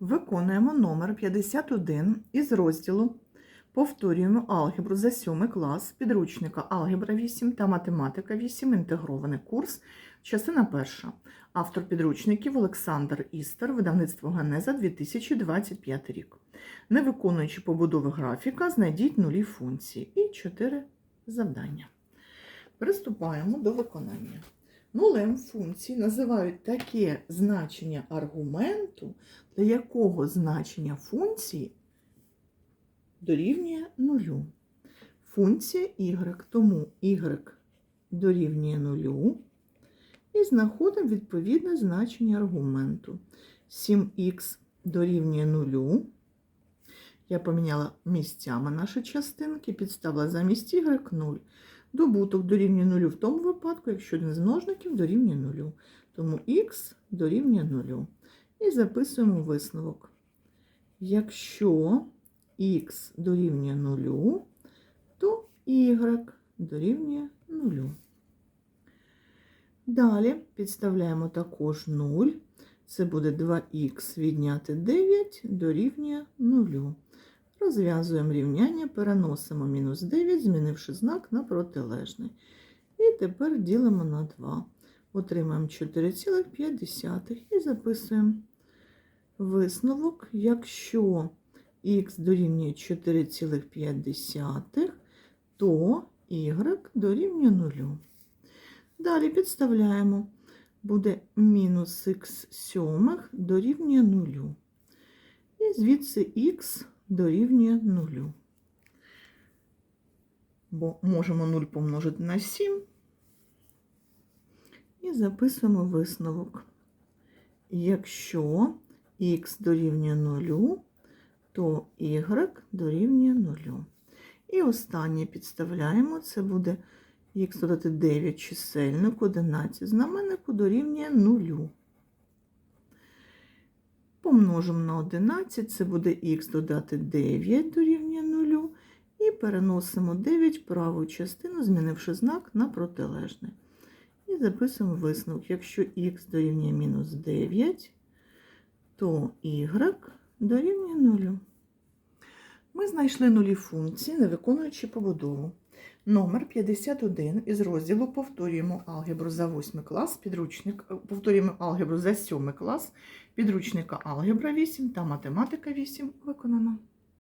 Виконуємо номер 51 із розділу Повторюємо алгебру за 7 клас підручника Алгебра 8 та Математика 8. Інтегрований курс. Частина перша. Автор підручників Олександр Істер, видавництво Генеза 2025 рік. Не виконуючи побудови графіка, знайдіть нулі функції і 4 завдання. Приступаємо до виконання. Нулем функції називають таке значення аргументу, для якого значення функції дорівнює нулю. Функція y, тому y дорівнює нулю. І знаходимо відповідне значення аргументу. 7х дорівнює нулю. Я поміняла місцями наші частинки, підставила замість y 0. Добуток дорівнює нулю в тому випадку, якщо один з множників дорівнює нулю. Тому х дорівнює нулю. І записуємо висновок. Якщо х дорівнює нулю, то y дорівнює нулю. Далі підставляємо також 0. Це буде 2х відняти 9 дорівнює 0. Розв'язуємо рівняння, переносимо мінус 9, змінивши знак на протилежний. І тепер ділимо на 2. Отримаємо 4,5 і записуємо висновок, якщо х дорівнює 4,5, то y дорівнює 0. Далі підставляємо, буде мінус х сьомих дорівнює 0. І звідси х дорівнює 0. Бо можемо 0 помножити на 7. І записуємо висновок. Якщо х дорівнює 0, то y дорівнює 0. І останнє підставляємо, це буде х додати 9 чисельник, 11 знаменнику дорівнює 0. Помножимо на 11, це буде х додати 9 дорівнює 0. І переносимо 9 праву частину, змінивши знак на протилежний. І записуємо висновок. Якщо х дорівнює мінус 9, то y дорівнює 0. Ми знайшли нулі функції, не виконуючи побудову. Номер 51 із розділу повторюємо алгебру за 8 клас, підручник, повторюємо алгебру за 7 клас, підручника Алгебра 8 та математика 8 виконано.